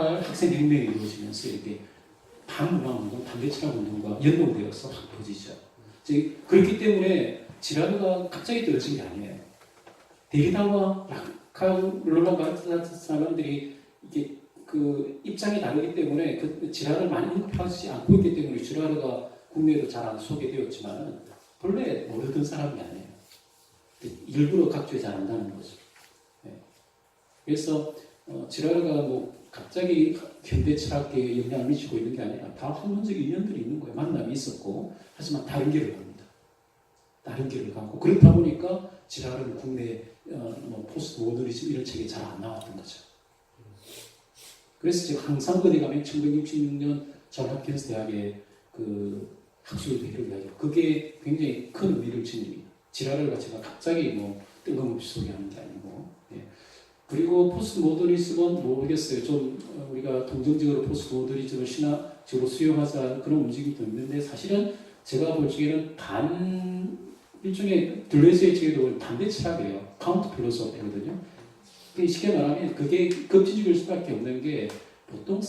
학생 혁명이 이루어지면서 이렇게 반문화 운동, 반대체납운동과 연동되어서 확 퍼지죠. 그렇기 때문에 지라르가 갑자기 떨어진 게 아니에요. 데리다와 락한 롤랑 같은 사람들이 이게 그 입장이 다르기 때문에 그 지라를 많이 인파하지 않고 있기 때문에 지라르가 국내에도 잘안 소개되었지만은 본래 모르던 사람이 아니에요. 일부러 각주에 잘한다는 거죠. 네. 그래서 어, 지라르가 뭐 갑자기 현대 철학계에 영향을 미치고 있는 게 아니라 다 학문적 인연들이 있는 거예요. 만남이 있었고 하지만 다른 길을 갑니다. 다른 길을 가고 그렇다 보니까 지라르는 국내 어, 뭐 포스트 모더니즘 이런 책이 잘 안 나왔던 거죠. 그래서 제가 항상 어디 가면 1966년 존 홉킨스 대학의 그 학술 대회를 가죠. 그게 굉장히 큰 의미를 지닙니다. 지라르가 제가 갑자기 뭐 뜬금없이 소개하는 게 아니고 예. 그리고 포스트 모더니즘은 모르겠어요. 좀 어, 우리가 동정적으로 포스트 모더니즘을 신화적으로 수용하자 그런 움직임도 있는데 사실은 제가 볼 적에는 반 일종의 들레스의 책에도 반대 철학이에요. 카운트 필로소피거든요. 그 쉽게 말하면 그게 급진적일 수밖에 없는 게 보통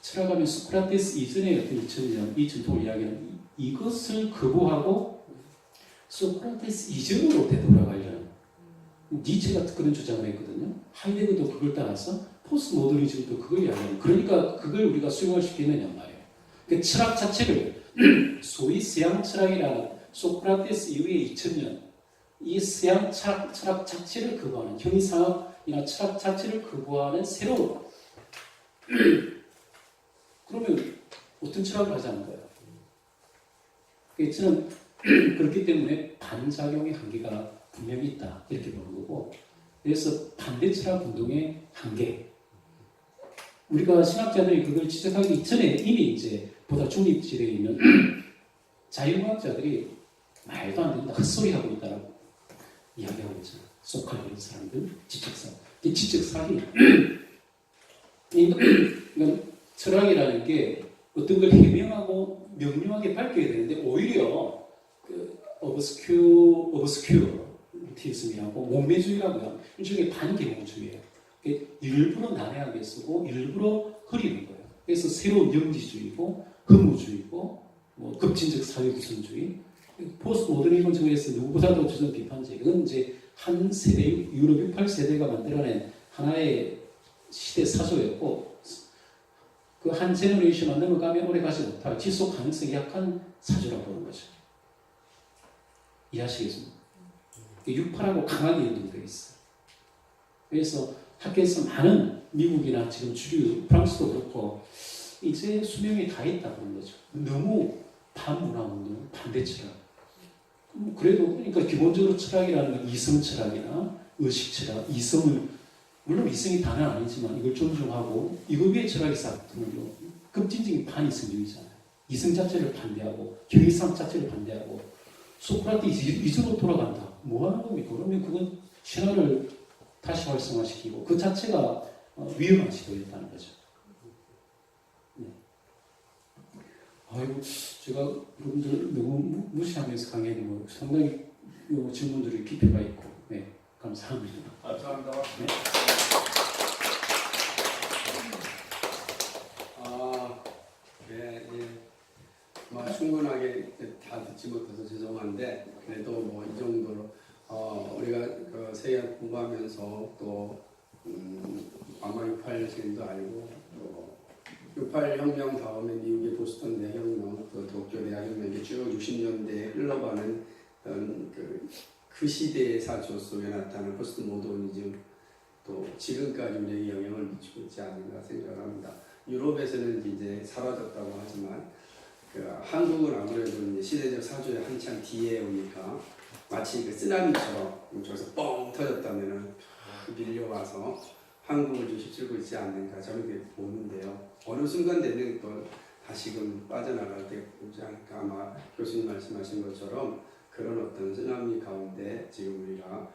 철학하면 소크라테스 이전의 어떤 2000년 이 전통을 이야기하는 이- 이것을 거부하고 소크라테스 이전으로 되돌아가려는 니체가 그런 주장을 했거든요. 하이데거도 그걸 따라서 포스트 모더니즘도 그걸 이야기하는 그러니까 그걸 우리가 수용할 수 있느냐 말이에요. 그 철학 자체를 소위 서양 철학이라는 소크라테스 이후의 2000년 이 서양 철학, 철학 자체를 거부하는 형이상학이나 철학 자체를 거부하는 새로운 그러면 어떤 철학을 하자는 거예요? 저는 그렇기 때문에 반작용의 한계가 분명히 있다. 이렇게 보는 거고. 그래서 반대 철학 운동의 한계. 우리가 신학자들이 그걸 지적하기 이전에 이미 이제 보다 중립지대에 있는 자유과학자들이 말도 안 된다 헛소리하고 있다라고 이야기하고 소칼 이런 사람들 지적사 이 지적사기. 그러니까 철학이라는 게 어떤 걸 해명하고 명료하게 밝혀야 되는데 오히려 그 어브스큐 어브스큐 티즘이라고 몸매주의라고요. 일종의 반개몽주의예요. 그게 일부러 난해하게 쓰고 일부러 흐리는 거예요. 그래서 새로운 영지주의고 허무주의고 뭐 급진적 사회구성주의 포스트 모더니즘 중에서 누구보다도 주전 비판적 이건 이제 한 세대 유럽 68세대가 만들어낸 하나의 시대 사조였고 그 한 제너레이션만 넘어가면 오래 가지 못할 지속 가능성이 약한 사주라고 보는 거죠. 이해하시겠습니까? 68하고 강하게 연동되어 있어요. 그래서 학교에서 많은 미국이나 지금 주류 프랑스도 그렇고 이제 수명이 다 있다 보는 거죠. 너무 반문화 운동, 반대 철학. 음, 그래도 그러니까 기본적으로 철학이라는 건 이성 철학이나 의식 철학, 이성을 물론 이성이 다는 아니지만 이걸 존중하고 이거 위에 철학이 쌓거든요. 급진적인 반이성주의잖아요. 이성 자체를 반대하고 경이상 자체를 반대하고 소크라테스 이전으로 돌아간다. 뭐 하는 겁니까? 그러면 그건 신화를 다시 활성화시키고 그 자체가 어, 위험한 시도였다는 거죠. 네. 아이고 제가 여러분들 너무 무- 무시하면서 강의하니 뭐 상당히 요 질문들이 깊이가 있고 네 감사합니다. 감사합니다. 아, 네, 예. 뭐 충분하게 다 듣지 못해서 죄송한데 그래도 뭐 이 정도로 어, 우리가 그 세계 공부하면서 또 음, 아마 68년생도 알고 또68 혁명 다음에 미국의 보스턴 대혁명, 또 도쿄 대혁명 이게 쭉 60년대에 흘러가는 그, 그 시대의 사조 속에 나타나는 포스트 모더니즘 또 지금까지 우리에게 영향을 미치고 있지 않는가 생각합니다. 유럽에서는 이제 사라졌다고 하지만 그 한국은 아무래도 시대적 사조의 한참 뒤에 오니까 마치 그 쓰나미처럼 저기서 뻥 터졌다면은 팍 밀려와서 한국을 좀 휩쓸고 있지 않는가 저는 그렇게 보는데요. 어느 순간 되면 또 다시금 빠져나갈 때 오지 않을까 아마 교수님 말씀하신 것처럼 그런 어떤 쓰나미 가운데 지금 우리가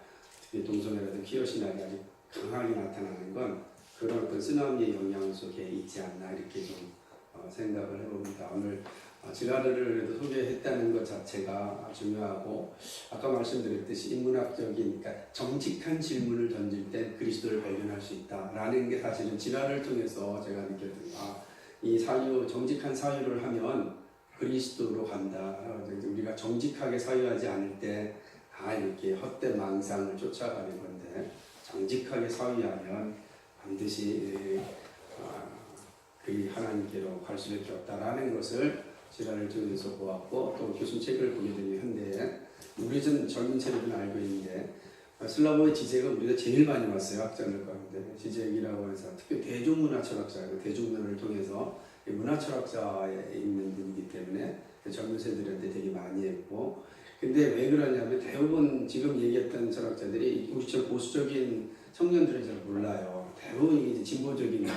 퀴어 신학이 아주 강하게 나타나는 건 그런 어떤 쓰나미의 영향 속에 있지 않나 이렇게 좀 어, 생각을 해봅니다. 오늘 어, 지라르를 그래도 소개했다는 것 자체가 중요하고 아까 말씀드렸듯이 인문학적인 그러니까 정직한 질문을 던질 때 그리스도를 발견할 수 있다라는 게 사실은 지라를 통해서 제가 느꼈던 아, 이 사유 정직한 사유를 하면 그리스도로 간다. 우리가 정직하게 사유하지 않을 때 다 이렇게 헛된 망상을 쫓아가는 건데 정직하게 사유하면 반드시 아, 그 하나님께로 갈 수밖에 없다라는 것을 지라를 통해서 보았고 또 교수 책을 보게 되면 현대에 우리 전 젊은 세대는 알고 있는데 아, 슬라보의 지적은 우리가 제일 많이 왔어요 학자들 가운데. 지적이라고 해서 특히 대중문화 철학자예요. 대중문화를 통해서 이 문화 철학자에 있는 분이기 때문에 그 젊은 세대들한테 되게 많이 했고. 근데 왜 그러냐면 대부분 지금 얘기했던 철학자들이 우리처럼 보수적인 청년들은 잘 몰라요. 대부분 이제 진보적인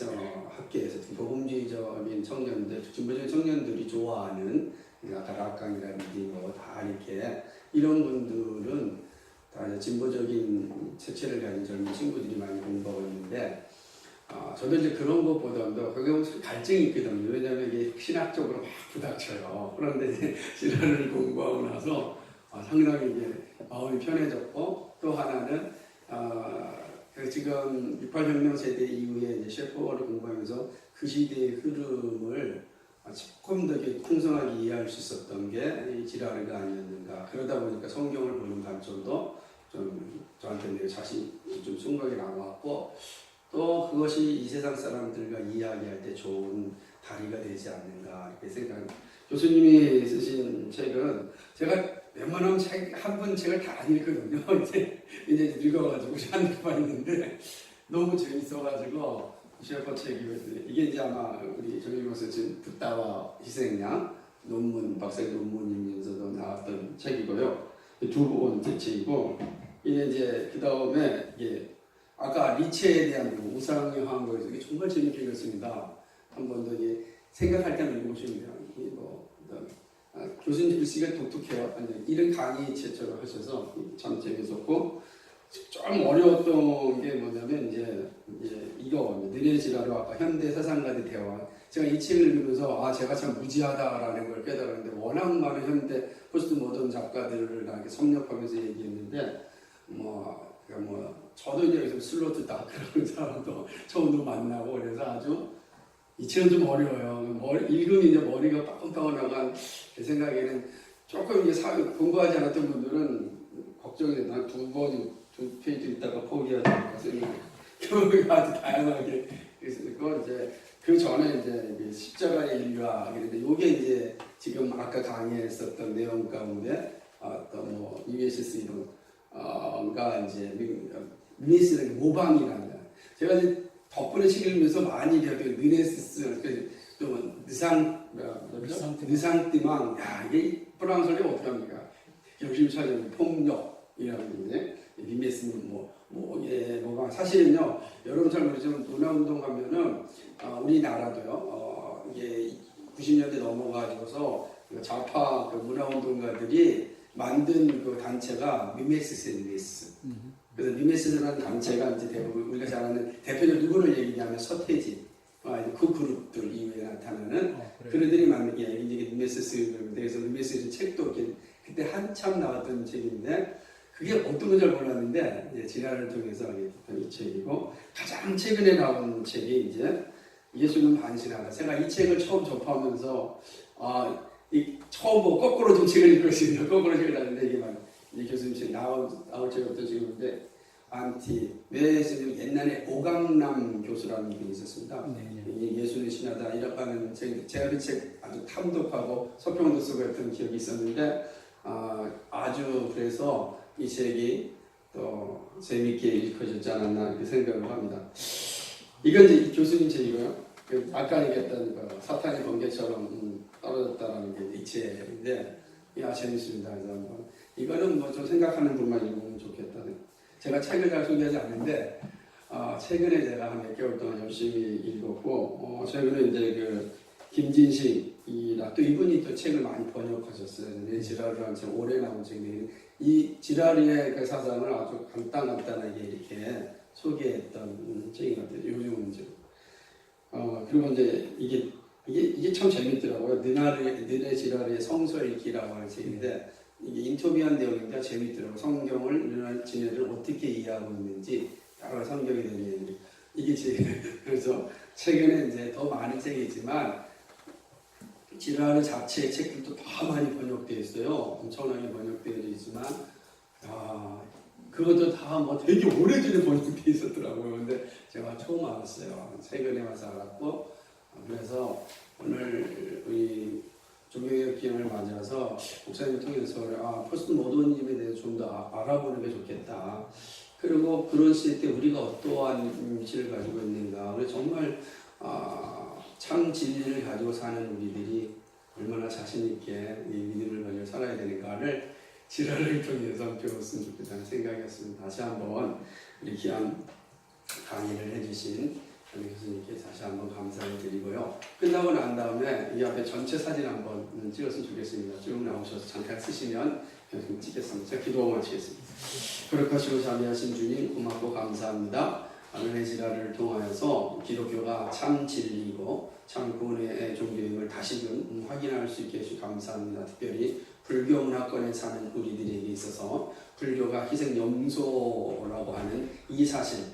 어, 학계에서 복음주의적인 청년들, 진보적인 청년들이 좋아하는 아까 락강이라든지 뭐다 이렇게 이런 분들은 다 이제 진보적인 색채를 가진 젊은 친구들이 많이 공부하고 있는데 아, 저도 이제 그런 것보다도 그게 갈증이 있거든요. 왜냐하면 이게 신학적으로 막 부닥쳐요. 그런데 이제 신학을 공부하고 나서 아, 상당히 이제 마음이 편해졌고 또 하나는 아, 그 지금 68혁명 세대 이후에 이제 셰퍼를 공부하면서 그 시대의 흐름을 조금 더 풍성하게 이해할 수 있었던 게이 지라르가 아니었는가. 그러다 보니까 성경을 보는 관점도 좀 저한테 내 자신이 좀 생각이 나왔고 또 그것이 이 세상 사람들과 이야기할 때 좋은 다리가 되지 않는가 이렇게 생각합니다. 교수님이 쓰신 책은 제가 웬만하면 책, 한번 책을 다 안 읽거든요. 이제, 이제 읽어가지고 한두번 있는데 너무 재밌어가지고 셰퍼 책이 이게 이제 아마 우리 정일교수 지금 붓다와 희생양 논문, 박사 논문이면서도 나왔던 책이고요. 두 번째 책이고 이게 이제 그 다음에 이게 아까 리체에 대한 그 우상향한 거에서 이게 정말 재밌게 읽었습니다. 한 번 더 이게 생각할 때는 읽으시면 돼요. 교수님 글씨가 독특해요. 이런 강의 최초로 하셔서 참 재밌었고 좀 어려웠던 게 뭐냐면 이제, 이제 이거 느레지라로 아까 현대 사상가들 대화 제가 이 책을 읽으면서 아 제가 참 무지하다라는 걸 깨달았는데 워낙 많은 현대 포스트 모던 작가들을 이렇게 섭렵하면서 얘기했는데 뭐, 그러니까 뭐 저도 이제 슬로트 다 그런 사람도 처음으로 만나고 그래서 아주 이 책은 좀 어려워요. 머리, 읽으면 이제 머리가 나간 제 생각에는 조금 이제 사, 공부하지 않았던 분들은 걱정이 돼. 난두 번, 두 페이지 있다가 포기하지 않을까. 교육이 아주 다양하게 있으니까 이제 그 전에 이제 십자가의 일과 그런데 이게 이제 지금 아까 강의했었던 내용 가운데 어떤 뭐 USS 이런 어가 이제 미니스는 모방이라는 거. 제가 이제 덕분에 책 읽으면서 많이 배웠던 느네시스 또 느상 느상 느상띠망. 야 이게 프랑스어로 어떻게 합니까? 열심히 찾아보면 폭력이라는 게 미메스는 뭐 뭐 예 뭐가. 사실은요 여러분 잘 모르지만 문화운동 가면은 아, 우리나라도요 어, 이게 90년대 넘어가지고서 그 좌파 그 문화운동가들이 만든 그 단체가 미메스 그래서 미메스라는 단체가 이제 대부분 우리가 잘 아는 대표적 누구를 얘기하면 서태지 아, 이제 그 그룹들 이후에 나타나는 어. 그들이 만든 게 이게 미메시스 그래서 미메시스 책도 그때 한참 나왔던 책인데 그게 어떤 건잘 몰랐는데 이제 지라를 통해서 이 책이고 가장 최근에 나온 책이 이제 예수는 반신하다. 제가 이 책을 처음 접하면서 아, 이 처음 뭐 거꾸로 좀 책을 읽었습니다. 거꾸로 책을 하는데 이게 막 이 교수님 책 나올 나올 책부터 지금인데 안티 왜 지금 옛날에 오강남 교수라는 분이 있었습니다. 네, 네. 이 예수는 신하다 이라고 하는 책, 제가 그책 아주 탐독하고 서평도 쓰고 했던 기억이 있었는데 아, 아주 그래서 이 책이 또 재밌게 읽혀졌지 않았나 이렇게 생각을 합니다. 이건 이제 이 교수님 책이고요. 그 아까 얘기했던 그 사탄의 번개처럼 음, 떨어졌다라는 게 이 책인데 야 재밌습니다. 그래서 이거는 뭐 좀 생각하는 분만 읽으면 좋겠다는. 제가 책을 잘 소개하지 않는데 아, 최근에 제가 한 몇 개월 동안 열심히 읽었고 어, 최근에 이제 그 김진식이라 또 이분이 또 책을 많이 번역하셨어요. 네, 지라르라는 책 오래 나온 책인데 이 지라르의 그 사상을 아주 간단간단하게 이렇게 소개했던 같아요. 요즘은 이제 어, 그리고 이제 이게 이게 이게 참 재밌더라고요. 느나르 느네 지라르의 성서 읽기라고 하는 책인데 이게 인터뷰한 내용인데 재밌더라고요. 성경을 느나 지네를 어떻게 이해하고 있는지 여러 대한 얘기들이 이게 제 그래서 최근에 이제 더 많은 책이지만 지라르 자체의 책들도 다 많이 번역되어 있어요. 엄청나게 번역되어 있지만 아 그것도 다 뭐 되게 오래전에 번역되어 있었더라고요. 근데 제가 처음 알았어요. 최근에 와서 알았고 그래서 오늘 우리 종교개혁 기념을 맞아서 목사님 통해서 아 포스트 모더니즘에 대해서 좀더 알아보는 게 좋겠다. 그리고 그런 시대 때 우리가 어떠한 위치를 가지고 있는가. 그래서 정말 아, 참 진리를 가지고 사는 우리들이 얼마나 자신 있게 이 믿음을 가지고 살아야 되는가를 지랄을 통해서 배웠으면 좋겠다는 생각이었습니다. 다시 한번 우리 귀한 강의를 해주신 우리 교수님께 다시 한번 감사를 드리고요. 끝나고 난 다음에 이 앞에 전체 사진 한번 찍었으면 좋겠습니다. 쭉 나오셔서 잠깐 쓰시면 좀 찍겠습니다. 제가 기도하고 마치겠습니다. 거룩하시고 자비하신 주님 고맙고 감사합니다. 은혜 지라를 통하여서 기독교가 참 진리이고 참 구원의 종교임을 다시금 확인할 수 있게 해주셔서 감사합니다. 특별히 불교 문화권에 사는 우리들에게 있어서 불교가 희생 염소라고 하는 이 사실을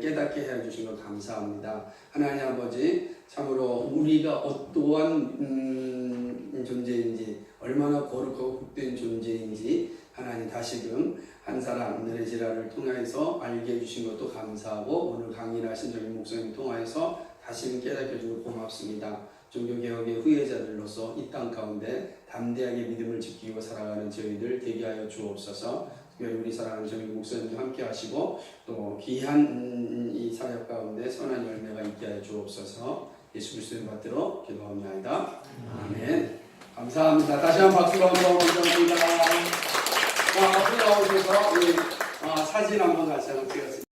깨닫게 해 주신 것 감사합니다. 하나님 아버지 참으로 우리가 어떠한 음, 존재인지 얼마나 거룩하고 복된 존재인지 하나님 다시금 한 사람 느레지라를 통해서 알게 해주신 것도 감사하고 오늘 강의를 하신 저희 목사님 통하여서 다시금 깨닫게 해주고 고맙습니다. 종교개혁의 후예자들로서 이 땅 가운데 담대하게 믿음을 지키고 살아가는 저희들 되게 하여 주옵소서 우리 사랑하는 저희 목사님도 함께 하시고 또 귀한 음, 이 사역 가운데 선한 열매가 있게 하여 주옵소서 예수 그리스도의 받들어 기도합니다. 아멘. 감사합니다. 다시 한 번 박수로 한번 감사합니다. 자, 앞으로 나오셔서 우리 아, 사진 한번 같이 한번 찍었습니다.